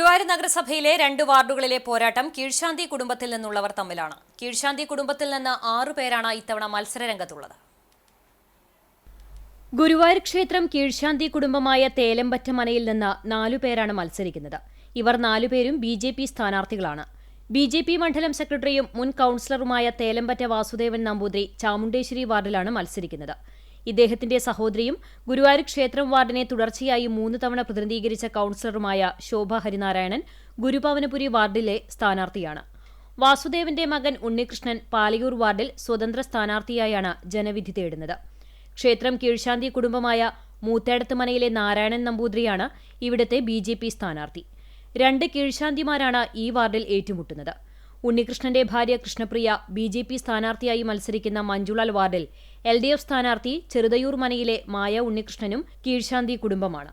ഗുരുവായൂർ നഗരസഭയിലെ രണ്ട് വാർഡുകളിലെ പോരാട്ടം കീഴ്ശാന്തി കുടുംബത്തിൽ നിന്നുള്ളവർ തമ്മിലാണ്. കീഴ്ശാന്തി കുടുംബത്തിൽ നിന്ന് ആറു പേരാണ് ഇത്തവണ മത്സരരംഗത്തുള്ളത്. ഗുരുവായൂർ ക്ഷേത്രം കീഴ്ശാന്തി കുടുംബമായ തേലമ്പറ്റ മനയിൽ നിന്ന് നാലുപേരാണ് മത്സരിക്കുന്നത്. ഇവർ നാലുപേരും ബി ജെ പി സ്ഥാനാർത്ഥികളാണ്. ബി ജെ പി മണ്ഡലം സെക്രട്ടറിയും മുൻ കൌൺസിലറുമായ തേലമ്പറ്റ വാസുദേവൻ നമ്പൂതിരി ചാമുണ്ടേശ്വരി വാർഡിലാണ് മത്സരിക്കുന്നത്. ഇദ്ദേഹത്തിന്റെ സഹോദരിയും ഗുരുവായൂർ ക്ഷേത്രം വാർഡിനെ തുടർച്ചയായി മൂന്ന് തവണ പ്രതിനിധീകരിച്ച കൌൺസിലറുമായ ശോഭ ഹരിനാരായണൻ ഗുരുഭവനപുരി വാർഡിലെ സ്ഥാനാർത്ഥിയാണ്. വാസുദേവന്റെ മകൻ ഉണ്ണികൃഷ്ണൻ പാലയൂർ വാർഡിൽ സ്വതന്ത്ര സ്ഥാനാർത്ഥിയായാണ് ജനവിധി തേടുന്നത്. ക്ഷേത്രം കീഴ്ശാന്തി കുടുംബമായ മൂത്തേടത്ത് മനയിലെ നാരായണൻ നമ്പൂതിരിയാണ് ഇവിടത്തെ ബി സ്ഥാനാർത്ഥി. രണ്ട് കീഴ്ശാന്തിമാരാണ് ഈ വാർഡിൽ ഏറ്റുമുട്ടുന്നത്. ഉണ്ണികൃഷ്ണന്റെ ഭാര്യ കൃഷ്ണപ്രിയ ബി ജെ പി സ്ഥാനാർത്ഥിയായി മത്സരിക്കുന്ന മഞ്ജുളാൽ വാർഡിൽ എൽ ഡി എഫ് സ്ഥാനാർത്ഥി ചെറുതയൂർ മനയിലെ മായ ഉണ്ണികൃഷ്ണനും കീഴ്ശാന്തി കുടുംബമാണ്